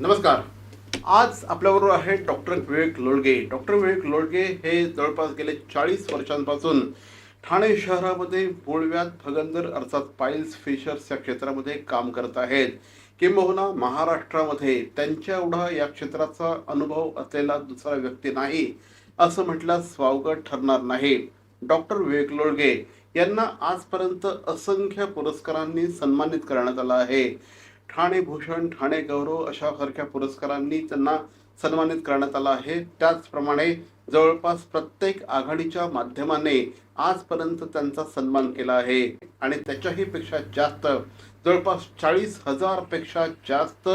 नमस्कार. आज आपल्याबरोबर आहे डॉक्टर विवेक लोळगे. डॉक्टर विवेक लोळगे हे जवळपास गेले चाळीस वर्षांपासून ठाणे शहरामध्ये बोळव्यात भगंदर अर्थात पाईल्स फिशर्स या क्षेत्रामध्ये काम करत आहेत. किंबहुना महाराष्ट्रामध्ये त्यांच्या एवढा या क्षेत्राचा अनुभव असलेला दुसरा व्यक्ती नाही असं म्हटल्यास स्वावगत ठरणार नाही. डॉक्टर विवेक लोळगे यांना आजपर्यंत असंख्य पुरस्कारांनी सन्मानित करण्यात आलं आहे. ठाणे भूषण ठाणे गौरव अशा सारख्या पुरस्कारांनी त्यांना सन्मानित करण्यात आलं आहे. त्याचप्रमाणे जवळपास प्रत्येक आघाडीच्या माध्यमाने आजपर्यंत त्यांचा सन्मान केला आहे. आणि त्याच्याही पेक्षा जास्त जवळपास चाळीस हजारपेक्षा जास्त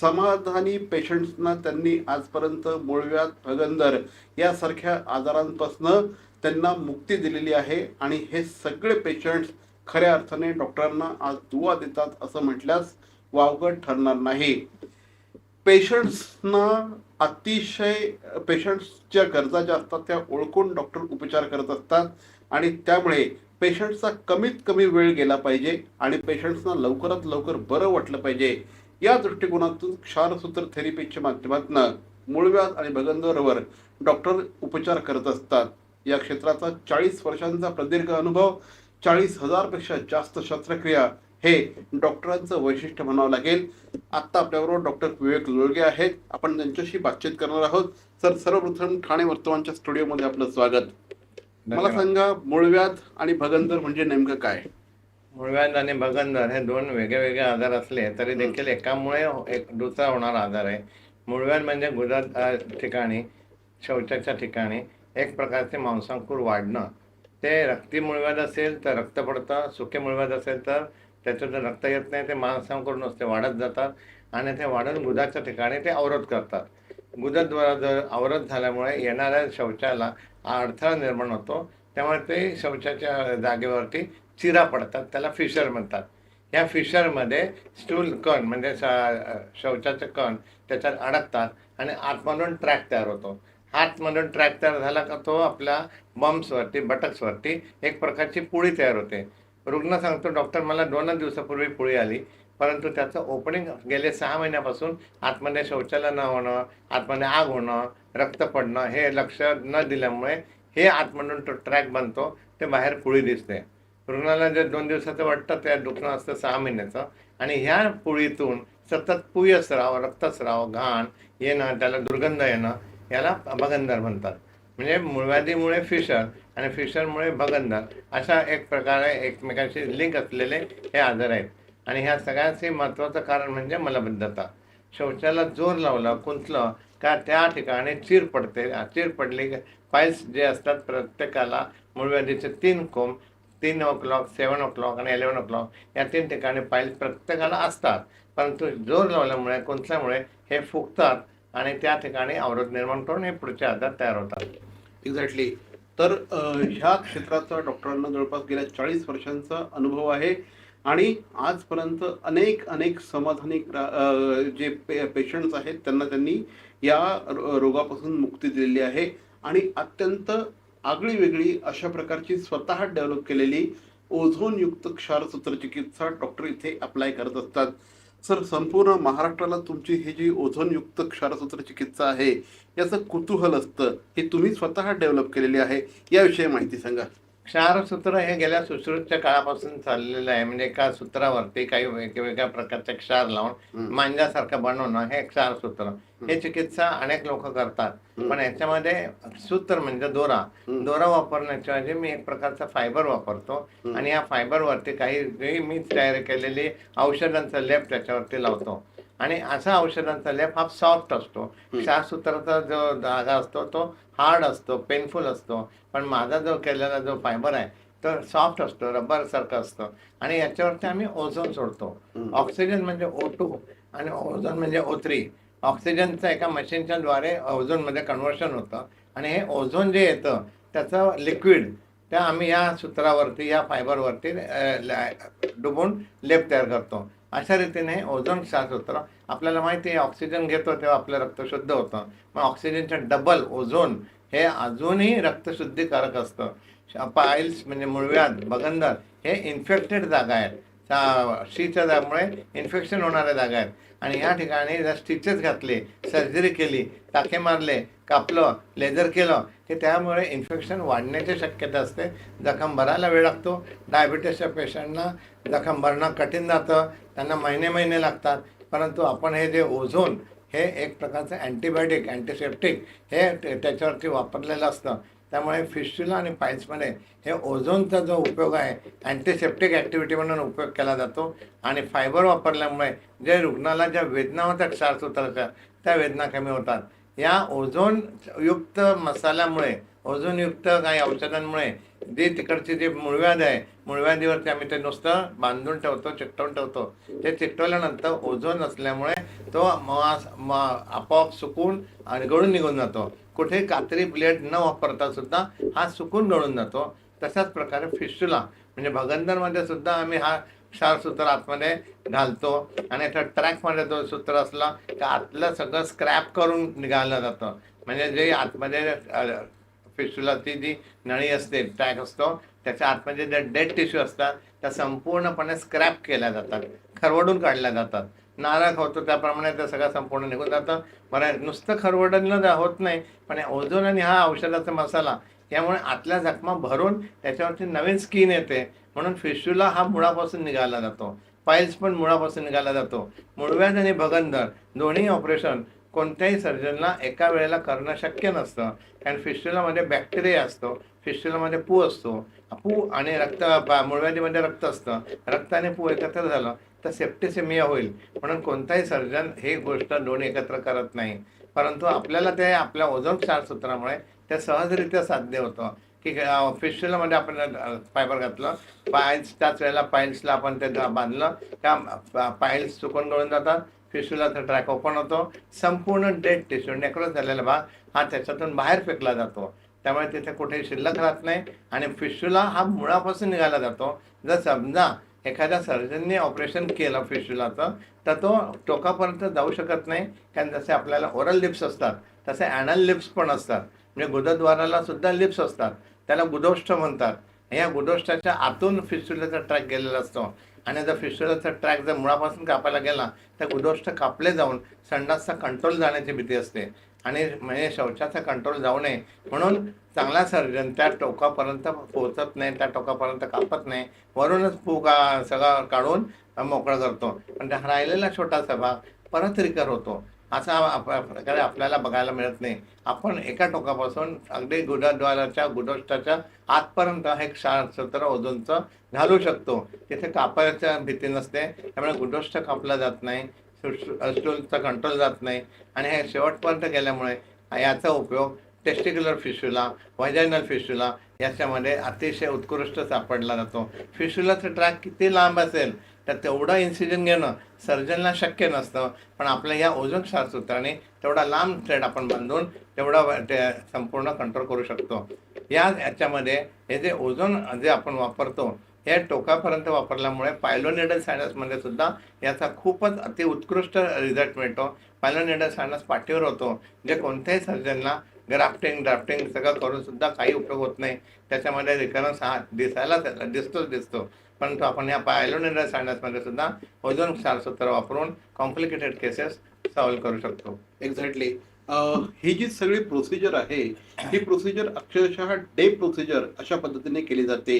समाधानी पेशंट्सना त्यांनी आजपर्यंत मुळव्यात भगंदर यासारख्या आजारांपासून त्यांना मुक्ती दिलेली आहे. आणि हे सगळे पेशंट्स खऱ्या अर्थाने डॉक्टरांना आज दुवा देतात असं म्हटल्यास वावगं ठरणार नाही. पेशंट्सना अतिशय पेशंट्सच्या गरजा ज्या असतात त्या ओळखून डॉक्टर उपचार करत असतात आणि त्यामुळे पेशंटचा कमीत कमी वेळ गेला पाहिजे आणि पेशंट्सना लवकरात लवकर बरं वाटलं पाहिजे. या दृष्टिकोनातून क्षारसूत्र थेरपीच्या माध्यमातून मूळव्याध आणि भगंदरवर डॉक्टर उपचार करत असतात. या क्षेत्राचा चाळीस वर्षांचा प्रदीर्घ अनुभव चाळीस हजारपेक्षा जास्त शस्त्रक्रिया हे डॉक्टरांचं वैशिष्ट्य म्हणावं लागेल. आत्ता आपल्याबरोबर डॉक्टर विवेक लोळगे आहेत. आपण त्यांच्याशी बातचीत करणार आहोत. सर सर्वप्रथम ठाणे वर्तमानच्या स्टुडिओमध्ये आपलं स्वागत. मला. सांगा मूळव्याध आणि भगंदर म्हणजे नेमकं काय? मूळव्याध आणि भगंदर हे दोन वेगळे वेगळे आजार असले तरी देखील एकामुळे एक दुसरा होणारा आजार आहे. मूळव्याध म्हणजे अ, ठिकाणी शौचाच्या ठिकाणी एक प्रकारचे मांसांकुर वाढणं. ते रक्ती मूळव्याध असेल तर रक्त पडतं सुके मूळव्याध असेल तर त्याच्यातून रक्त येत नाही ते माणसांकडून असते वाढत जातात. आणि ते वाढून गुदाच्या ठिकाणी ते अवरोध करतात. गुदद्वारा जर अवरोध झाल्यामुळे येणाऱ्या शौचाला अडथळा निर्माण होतो. त्यामुळे ते शौचाच्या जागेवरती चिरा पडतात. त्याला फिशर म्हणतात. या फिशरमध्ये स्टूल कण म्हणजे शौचाचं शौचाचे कण त्याच्यात अडकतात आणि आतमधून ट्रॅक तयार होतो. आतमधून ट्रॅक तयार झाला का तो आपल्या बम्सवरती बटक्सवरती एक प्रकारची पुळी तयार होते. रुग्ण सांगतो डॉक्टर मला दोनच दिवसापूर्वी पुळी आली. परंतु त्याचं ओपनिंग गेले सहा महिन्यापासून आतमध्ये शौचालय न होणं आतमध्ये आग होणं रक्त पडणं हे लक्ष न दिल्यामुळे हे आतमधून तो ट्रॅक बनतो ते बाहेर पुळी दिसते. रुग्णाला जे दोन दिवसाचं वाटतं ते दुखणं असतं सहा महिन्याचं. आणि ह्या पुळीतून सतत पुयस्राव रक्तस्राव घाण येणं त्याला दुर्गंध येणं याला अभगंधर म्हणतात. म्हणजे मूळव्याधीमुळे फिशर आणि फिशरमुळे भगंदर अशा एक प्रकारे एकमेकांशी लिंक असलेले हे आजार आहेत. आणि ह्या सगळ्यांचे महत्त्वाचं कारण म्हणजे मलबद्धता. शौचाला जोर लावला कुंचलं का त्या ठिकाणी चीर पडते. चीर पडली फाईल्स जे असतात प्रत्येकाला मूळव्याधीचे तीन कोंब तीन o'clock seven o'clock आणि इलेवन ओ क्लॉक या तीन ठिकाणी फाईल्स प्रत्येकाला असतात. परंतु जोर लावल्यामुळे कुंचल्यामुळे हे फुगतात आणि त्या ठिकाणी अवरोध निर्माण करून हे पुढचे आजार तयार होतात. एक्झॅक्टली तर ह्या क्षेत्राचा डॉक्टरांना जवळपास गेल्या चाळीस वर्षांचा अनुभव आहे आणि आजपर्यंत अनेक अनेक समाधानिक जे पे पेशंट्स आहेत त्यांना त्यांनी या रोगापासून मुक्ती दिलेली आहे आणि अत्यंत आगळी वेगळी अशा प्रकारची स्वतः डेव्हलप केलेली ओझोनयुक्त क्षार सूत्रचिकित्सा डॉक्टर इथे अप्लाय करत असतात. सर संपूर्ण महाराष्ट्राला तुमची ही जी ओझोनयुक्त क्षारसूत्र चिकित्सा आहे याचं कुतूहल असतं हे तुम्ही स्वतः डेव्हलप केलेली आहे याविषयी माहिती सांगा. क्षारसूत्र हे गेल्या सुश्रुतच्या काळापासून चाललेलं आहे म्हणजे एका सूत्रावरती काही वेगवेगळ्या प्रकारचे क्षार लावून. मांजासारखं बनवणं हे क्षारसूत्र हे चिकित्सा अनेक लोक करतात. पण याच्यामध्ये सूत्र म्हणजे दोरा. दोरा वापरण्याच्या ऐवजी मी एक प्रकारचा फायबर वापरतो. आणि या फायबरवरती काही जे मी तयार केलेली औषधांचा लेप त्याच्यावरती लावतो आणि असा औषधांचा लेप हा सॉफ्ट असतो. क्षारसूत्राचा जो धागा असतो तो हार्ड असतो पेनफुल असतो. पण माझा जो केलेला जो फायबर आहे तो सॉफ्ट असतो रबर सारखं असतं. आणि याच्यावरती आम्ही ओझोन सोडतो. ऑक्सिजन म्हणजे ओ टू आणि ओझोन म्हणजे ओ थ्री ऑक्सिजनचं एका मशीनच्या द्वारे ओझोनमध्ये कन्व्हर्शन होतं. आणि हे ओझोन जे येतं त्याचं लिक्विड त्या आम्ही या सूत्रावरती या फायबरवरती डुबून लेप तयार करतो. अशा रीतीने ओझोन क्षारसूत्र आपल्याला माहिती आहे ऑक्सिजन घेतो तेव्हा आपलं रक्त शुद्ध होतं. मग ऑक्सिजनचं डबल ओझोन हे अजूनही रक्तशुद्धीकारक असतं. पाईल्स म्हणजे मूळव्याध बगंदर हे इन्फेक्टेड जागा आहेत. शीच्या त्यामुळे इन्फेक्शन होणाऱ्या जागा आहेत. आणि या ठिकाणी जर स्टिचेस घातले सर्जरी केली टाके मारले कापलं लेझर केलं की त्यामुळे इन्फेक्शन वाढण्याची शक्यता असते. जखम भरायला वेळ लागतो. डायबिटीसच्या पेशंटना जखम भरणं कठीण जातं. त्यांना महिने महिने लागतात. परंतु आपण हे जे ओझोन हे एक प्रकारचं अँटीबायोटिक अँटीसेप्टिक हे त्याच्यावरती वापरलेलं असतं. त्यामुळे फिशुला आणि पाईल्समध्ये हे ओझोनचा जो उपयोग आहे अँटीसेप्टिक ॲक्टिव्हिटी म्हणून उपयोग केला जातो. आणि फायबर वापरल्यामुळे जे रुग्णाला ज्या वेदना होतात क्षारसूत्राच्या त्या वेदना कमी होतात. या ओझोन युक्त मसाल्यामुळे ओझोनयुक्त काही औषधांमुळे जे तिकडची जे मुळव्याध आहे मुळव्याधीवरती आम्ही ते नुसतं बांधून ठेवतो चिकटवून ठेवतो. ते चिकटवल्यानंतर ओझोन असल्यामुळे तो मास म आपोआप सुकून आणि गळून निघून जातो. कुठे कात्री ब्लेड न वापरता सुद्धा हा सुकून गळून जातो. तशाच प्रकारे फिशुला म्हणजे भगंदरमध्ये सुद्धा आम्ही हा क्षारसूत्र आतमध्ये घालतो. आणि त्या ट्रॅकमध्ये जो सूत्र असला तर आतलं सगळं स्क्रॅप करून निघालं जातं. म्हणजे जे आतमध्ये फिस्टुलाची जी नळी असते ट्रॅक असतो त्याच्या आतमध्ये जे डेड टिश्यू असतात त्या संपूर्णपणे स्क्रॅप केल्या जातात. खरवडून काढल्या जातात. नारळ होतो त्याप्रमाणे ते सगळं संपूर्ण निघून जातं. बरं नुसतं खरवडणं होत नाही पण ओझोन आणि हा औषधाचा मसाला यामुळे आतल्या जखमा भरून त्याच्यावरती नवीन स्किन येते. म्हणून फिशुला हा मुळापासून निघाला जातो. पाईल्स पण मुळापासून निघाला जातो. मुळव्याध आणि भगंदर दोन्ही ऑपरेशन कोणत्याही सर्जनला एका वेळेला करणं शक्य नसतं. कारण फिस्टुलामध्ये बॅक्टेरिया असतो फिस्टुलामध्ये पू असतो. पू आणि रक्त मुळव्याधीमध्ये रक्त असतं. रक्त आणि पू एकत्र झालं तर सेप्टिसेमिया होईल. म्हणून कोणताही सर्जन हे गोष्ट दोन्ही एकत्र करत नाही. परंतु आपल्याला ते आपल्या ओझोन क्षारसूत्रामुळे ते सहजरित्या साध्य होतं. की फिस्टुलामध्ये आपण फायबर घातलं. पायल्स त्याच वेळेला पायल्सला आपण ते बांधलं. त्या पायल्स चुकून गळून जातात. फिस्टुलाचा ट्रॅक ओपन होतो. संपूर्ण डेड टिश्यू नेक्रोज झालेला भाग हा त्याच्यातून बाहेर फेकला जातो. त्यामुळे तिथे कुठेही शिल्लक राहत नाही आणि फिशुला हा मुळापासून निघाला जातो. जर समजा एखाद्या सर्जनने ऑपरेशन केलं फिशुलाचं तर तो टोकापर्यंत जाऊ शकत नाही. कारण जसे आपल्याला ओरल लिप्स असतात तसे ॲनल लिप्स पण असतात. म्हणजे गुदद्वाराला सुद्धा लिप्स असतात. त्याला गुदोष्ठ म्हणतात. या गुदोष्ठाच्या आतून फिस्टुलाचा ट्रॅक गेलेला असतो. आणि जर फिस्टुलाचा ट्रॅक जर मुळापासून कापायला गेला तर गुदोष्ठ कापले जाऊन संडासचा कंट्रोल जाण्याची भीती असते. आणि म्हणजे शौचाचा कंट्रोल जाऊ नये. म्हणून चांगला सर्जन त्या टोकापर्यंत पोहोचत नाही त्या टोकापर्यंत कापत नाही. वरूनच पू का सगळं काढून मोकळं करतो. पण त्या राहिलेला छोटासा भाग परत रिकर होतो. असा प्रकारे आपल्याला बघायला मिळत नाही. आपण एका टोकापासून अगदी गुढद्वाराच्या गुडोष्टाच्या आतपर्यंत हे क्षारसूत्र ओझोनचं घालू शकतो. तिथे कापायच्या भीती नसते. त्यामुळे गुडोष्ट कापला जात नाही. स्टूलचा कंट्रोल जात नाही. आणि हे शेवटपर्यंत गेल्यामुळे याचा उपयोग टेस्टिक्युलर फिशूला वैजायनल फिशूला याच्यामध्ये अतिशय उत्कृष्ट सापडला जातो. फिशुलाचं ट्रॅक किती लांब असेल तर तेवढं इन्सिजन घेणं सर्जनला शक्य नसतं. पण आपल्या या ओझोन सारसूत्राने तेवढा लांब थ्रेड आपण बांधून तेवढा ते संपूर्ण कंट्रोल करू शकतो. या याच्यामध्ये हे जे ओझोन जे आपण वापरतो हे टोकापर्यंत वापरल्यामुळे पायलोनिडल सायनसमध्ये सुद्धा याचा खूपच अति उत्कृष्ट रिझल्ट मिळतो. पायलोनिडल सायनस पाठीवर होतो. जे कोणत्याही सर्जनला ग्राफ्टिंग ड्राफ्टिंग सगळं करून सुद्धा काही उपयोग होत नाही. त्याच्यामध्ये रिकरन्स हा दिसायला दिसतोच दिसतो. परंतु आपण या पायलोनिडल सायनसमध्ये सुद्धा ओझोन क्षारसूत्र वापरून कॉम्प्लिकेटेड केसेस सॉल्व्ह करू शकतो. एक्झॅक्टली ही जी सगळी प्रोसिजर आहे ही प्रोसिजर अक्षरशः डे प्रोसिजर अशा पद्धतीने केली जाते.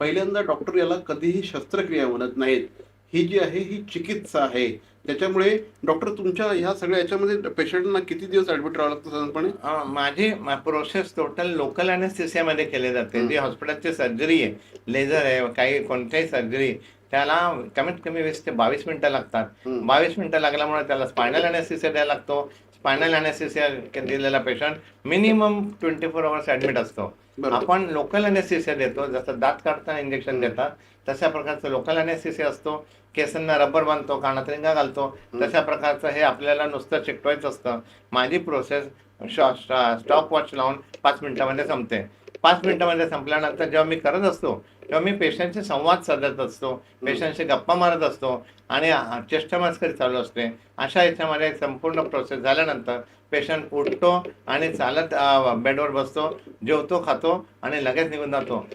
पहिल्यांदा डॉक्टर याला कधीही शस्त्रक्रिया म्हणत नाहीत. ही जी आहे ही चिकित्सा आहे. त्याच्यामुळे डॉक्टर तुमच्या ह्या सगळ्या याच्यामध्ये पेशंटना किती दिवस ऍडमिट राहावं लागतं साधारणपणे? माझी प्रोसेस टोटल लोकलमध्ये केली जाते. जी हॉस्पिटलची सर्जरी आहे लेझर आहे काही कोणत्याही सर्जरी त्याला कमीत कमी वीस ते बावीस मिनिटं लागतात. बावीस मिनिटं लागल्यामुळे त्याला स्पायनल अनेसिसिया द्यायला लागतो. स्पायनल अनेसिसिया दिलेला patient minimum twenty four hours admit असतो. आपण लोकल अनेसिसिया देतो जसं दात काढताना इंजेक्शन. देतात तशा प्रकारचं लोकल अनेसिसिया असतो केसांना रबर बांधतो कानात रिंगा घालतो. तशा प्रकारचं हे आपल्याला नुसतं चिकटवायचं असतं माझी प्रोसेस स्टॉप वॉच लावून पाच मिनिटामध्ये संपते पाच मिनिटामध्ये संपल्यानंतर जेव्हा मी करत असतो तेव्हा मी पेशंटशी संवाद साधत असतो पेशंटशी गप्पा मारत असतो आणि चेष्टमस्करी चालू असते. अशा याच्यामध्ये संपूर्ण प्रोसेस झाल्यानंतर पेशंट उठतो आणि चालत बेडवर बसतो जेवतो खातो आणि लगेच निघून जातो.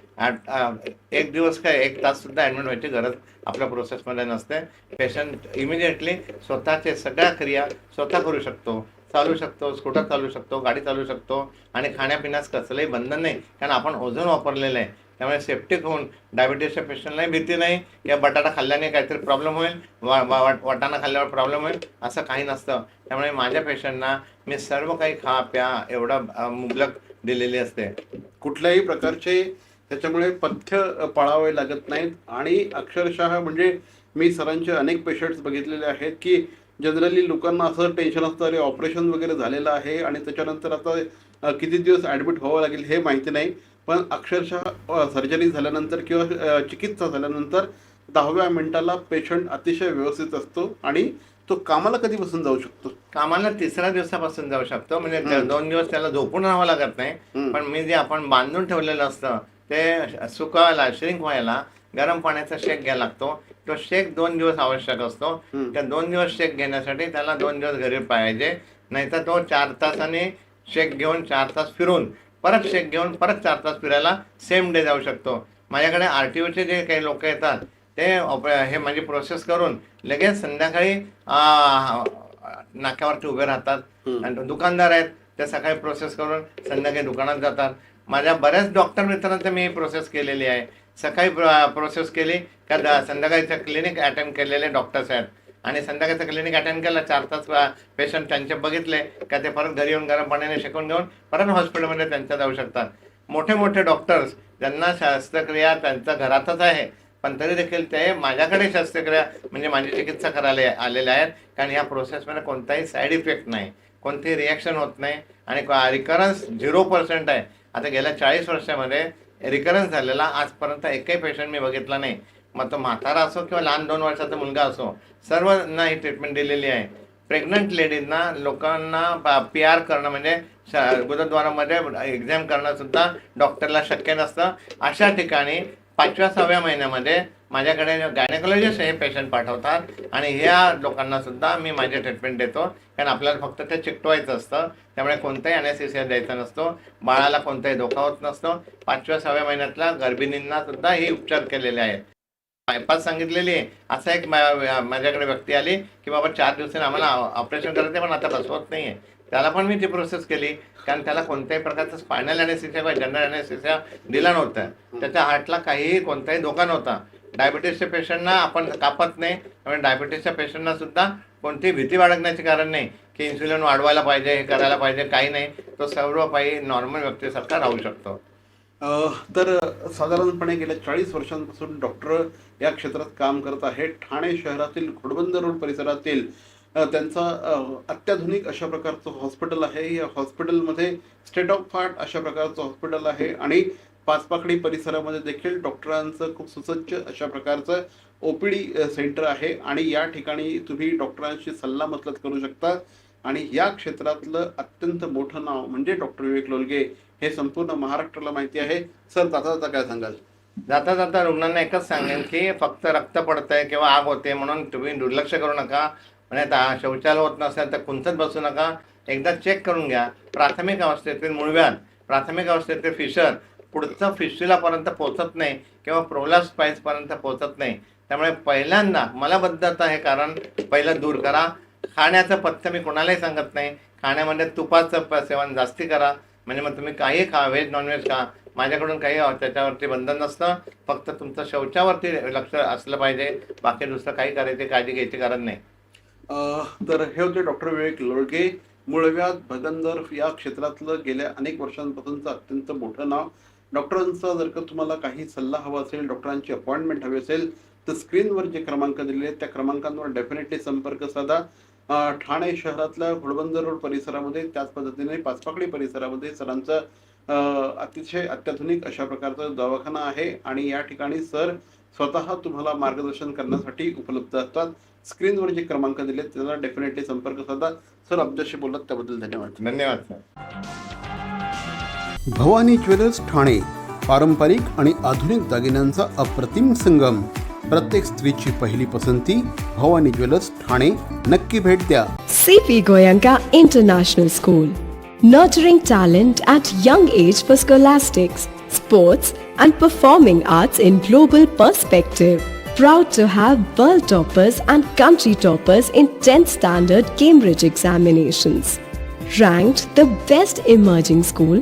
एक दिवस काय एक तास सुद्धा ॲडमिट व्हायची गरज आपल्या प्रोसेसमध्ये नसते. पेशंट इमिडिएटली स्वतःचे सगळ्या क्रिया स्वतः करू शकतो. चालू शकतो स्कूटर चालू शकतो गाडी चालू शकतो आणि खाण्यापिण्यास कसलंही बंधन नाही. कारण आपण ओझोन वापरलेलं आहे. त्यामुळे सेफ्टिक होऊन डायबिटीसच्या पेशंटलाही भीती नाही. किंवा बटाटा खाल्ल्याने काहीतरी प्रॉब्लेम होईल. वा वा- वाट- वाटाणा खाल्ल्यावर प्रॉब्लेम होईल. असं काही नसतं. त्यामुळे माझ्या पेशंटना मी सर्व काही खा प्या एवढं मुबलक दिलेली असते. कुठल्याही प्रकारचे त्याच्यामुळे पथ्य पाळावे लागत नाहीत. आणि अक्षरशः म्हणजे मी सरांचे अनेक पेशंट्स बघितलेले आहेत की जनरली लोकांना असं टेन्शन असतं अरे ऑपरेशन वगैरे झालेलं आहे आणि त्याच्यानंतर आता किती दिवस ॲडमिट व्हावं लागेल हे माहिती नाही. पण अक्षरशः सर्जरी झाल्यानंतर किंवा चिकित्सा झाल्यानंतर दहाव्या मिनिटाला पेशंट अतिशय व्यवस्थित असतो आणि तो कामाला कधीपासून जाऊ शकतो? कामाला तिसऱ्या दिवसापासून जाऊ शकतो. म्हणजे दोन दिवस त्याला झोपून राहावं लागत नाही. पण मी जे आपण बांधून ठेवलेलं असतं ते सुकायला श्रिंक व्हायला गरम पाण्याचा शेक घ्यायला लागतो. तो शेक दोन दिवस आवश्यक असतो. त्या दोन दिवस शेक घेण्यासाठी त्याला दोन दिवस घरी पाहिजे. नाहीतर तो चार तासाने शेक घेऊन चार तास फिरून परत शेक घेऊन परत चार तास फिरायला सेम डे जाऊ शकतो. माझ्याकडे आर टी ओचे जे काही लोक येतात ते हे माझी प्रोसेस करून लगेच संध्याकाळी नाक्यावरती उभे राहतात. आणि दुकानदार आहेत ते सकाळी प्रोसेस करून संध्याकाळी दुकानात जातात. माझ्या बऱ्याच डॉक्टर मित्रांचं मी प्रोसेस केलेली आहे. सकाळी प्रोसेस केली. का संध्याकाळीचं क्लिनिक अटेंड केलेले डॉक्टर्स आहेत आणि संध्याकाळचं क्लिनिक अटेंड केलं. चार तास पेशंट त्यांचे बघितले. का ते परत घरी येऊन गरम पाण्याने शेकून घेऊन परत हॉस्पिटलमध्ये त्यांच्या जाऊ शकतात. मोठे मोठे डॉक्टर्स ज्यांना शस्त्रक्रिया त्यांच्या घरातच आहे. पण तरी देखील ते माझ्याकडे शस्त्रक्रिया म्हणजे माझी चिकित्सा करायला आलेले आहेत. कारण या प्रोसेसमध्ये कोणताही साईड इफेक्ट नाही. कोणतेही रिॲक्शन होत नाही. आणि रिकरन्स झिरो पर्सेंट आहे. आता गेल्या चाळीस वर्षामध्ये रिकरन्स झालेला. आजपर्यंत एकही पेशंट मी बघितला नाही. मग तो म्हातारा असो किंवा लहान दोन वर्षाचा मुलगा असो सर्वांना ही ट्रीटमेंट दिलेली आहे. प्रेग्नंट लेडीजना लोकांना पी आर करणं म्हणजे गुरुद्वारामध्ये एक्झाम करणं सुद्धा डॉक्टरला शक्य नसतं. अशा ठिकाणी पाचव्या सहाव्या महिन्यामध्ये माझ्याकडे गायनेकोलॉजिस्ट हे पेशंट पाठवतात आणि ह्या लोकांना सुद्धा मी माझे ट्रीटमेंट देतो. कारण आपल्याला फक्त ते चिकटवायचं असतं. त्यामुळे कोणताही अनेसिसिया द्यायचा नसतो. बाळाला कोणताही धोका होत नसतो. पाचव्या सहाव्या महिन्यातल्या गर्भिणींना सुद्धा हे उपचार केलेले आहेत. बायपास सांगितलेली आहे. असा एक माझ्याकडे व्यक्ती आली की बाबा चार दिवसांनी आम्हाला ऑपरेशन करायचं पण आता बसवत नाही आहे त्याला पण मी ती प्रोसेस केली. कारण त्याला कोणत्याही प्रकारचं स्पायनल अनेसिसिया किंवा जनरल अनेसिसिया दिला नव्हता. त्याच्या हार्टला काहीही कोणताही धोका नव्हता. डायबिटीसच्या पेशंटना आपण कापत नाही त्यामुळे डायबिटीसच्या पेशंटना सुद्धा कोणतीही भीती बाळगण्याचे कारण नाही की इन्सुलिन वाढवायला पाहिजे हे करायला पाहिजे काही नाही. तो सर्व काही नॉर्मल व्यक्तीसारखा राहू शकतो. तर साधारणपणे गेल्या चाळीस वर्षांपासून डॉक्टर या क्षेत्रात काम करत आहेत. ठाणे शहरातील घोडबंदर रोड परिसरातील त्यांचा अत्याधुनिक अशा प्रकारचं हॉस्पिटल आहे. या हॉस्पिटलमध्ये स्टेट ऑफ आर्ट अशा प्रकारचं हॉस्पिटल आहे. आणि पाचपाकडी परिसरामध्ये देखील डॉक्टरांचं खूप सुसज्ज अशा प्रकारचं ओ पी डी सेंटर आहे आणि या ठिकाणी तुम्ही डॉक्टरांशी सल्लामसलत करू शकता. आणि या क्षेत्रातलं अत्यंत मोठं नाव म्हणजे डॉक्टर विवेक लोलगे हे संपूर्ण महाराष्ट्राला माहिती आहे. सर जाता जाता काय सांगाल? जाता जाता रुग्णांना एकच सांगेन की फक्त रक्त पडतंय किंवा आग होते म्हणून तुम्ही दुर्लक्ष करू नका. म्हणजे आता शौचालय होत नसेल तर कुंचत बसू नका. एकदा चेक करून घ्या. प्राथमिक अवस्थेतील मुळव्याध प्राथमिक अवस्थेतील फिशर पुढचं फिशलापर्यंत पोहोचत नाही किंवा प्रोलास पर्यंत पोहोचत नाही. त्यामुळे पहिल्यांदा मला मलबद्धता हे कारण पहिलं दूर करा. खाण्याचं पथ्य मी कोणालाही सांगत नाही. खाण्यामध्ये तुपाचं सेवन जास्ती करा. म्हणजे मग तुम्ही काही खा व्हेज नॉनव्हेज खा. माझ्याकडून काही त्याच्यावरती बंधन नसतं. फक्त तुमचं शौचावरती लक्ष असलं पाहिजे. बाकी दुसरं काही करायची काळजी घ्यायची कारण नाही. तर हे होते डॉक्टर विवेक लोळगे. मुळव्यात भगंदर या क्षेत्रातलं गेल्या अनेक वर्षांपासूनचं अत्यंत मोठं नाव. डॉक्टरांचा जर का तुम्हाला काही सल्ला हवा असेल डॉक्टरांची अपॉइंटमेंट हवी असेल तर स्क्रीनवर जे क्रमांक दिलेले आहेत त्या क्रमांकांवर डेफिनेटली संपर्क साधा. ठाणे शहरातल्या घोडबंदर रोड परिसरामध्ये त्याच पद्धतीने पाचपाकडी परिसरामध्ये सरांचं अतिशय अत्याधुनिक अशा प्रकारचा दवाखाना आहे आणि या ठिकाणी सर स्वतः तुम्हाला मार्गदर्शन करण्यासाठी उपलब्ध असतात. स्क्रीनवर जे क्रमांक दिलेत त्याला डेफिनेटली संपर्क साधा. सर आमच्याशी बोलत त्याबद्दल धन्यवाद. धन्यवाद सर. भवानी ज्वेलर्स ठाणे पारंपरिक आणि आधुनिक दागिन्यांचा अप्रतिम संगम प्रत्येक स्त्रीची पहिली पसंती भवानी ज्वेलर्स ठाणे नक्की भेट द्या C P Goenka international school nurturing talent at young age for scholastics sports, and performing arts in global perspective. Proud to have world toppers and country toppers in 10th standard Cambridge examinations. Ranked the best emerging school